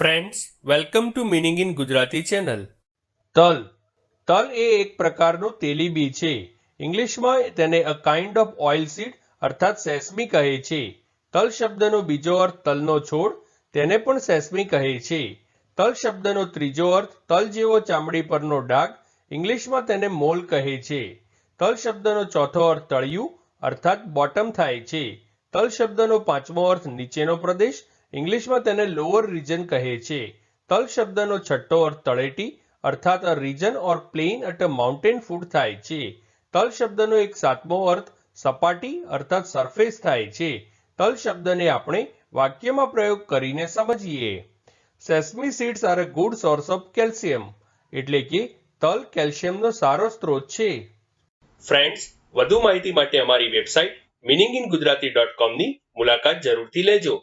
Friends welcome to meaning in Gujarati channel તલ. તલ એ એક પ્રકારનું તેલીબી છે. ઇંગ્લિશમાં તેને a kind of oil seed અર્થાત સેસમી કહે છે. તલ શબ્દનો બીજો અર્થ તલનો છોડ તેને પણ સેસમી કહે છે. તલ શબ્દનો ત્રીજો અર્થ તલ જેવો ચામડી પરનો ડાઘ ઇંગ્લિશમાં તેને મોલ કહે છે. તલ શબ્દનો ચોથો અર્થ તળિયું અર્થાત બોટમ થાય છે. તલ શબ્દનો પાંચમો અર્થ નીચેનો પ્રદેશ ઇંગ્લિશમાં તેને લોઅર રિજન કહે છે. તલ શબ્દનો છઠ્ઠો અર્થ તળેટી, અર્થાત a region or plain at a mountain foot થાય છે. તલ શબ્દનો એક સાતમો અર્થ સપાટી, અર્થાત સરફેસ થાય છે. તલ શબ્દને આપણે વાક્યમાં પ્રયોગ કરીને સમજીએ. Sesame seeds are a good source of calcium એટલે કે તલ કેલ્શિયમનો સારો સ્ત્રોત છે. ફ્રેન્ડ્સ વધુ માહિતી માટે અમારી website meaning in Gujarati dot કોમની મુલાકાત જરૂરથી લેજો.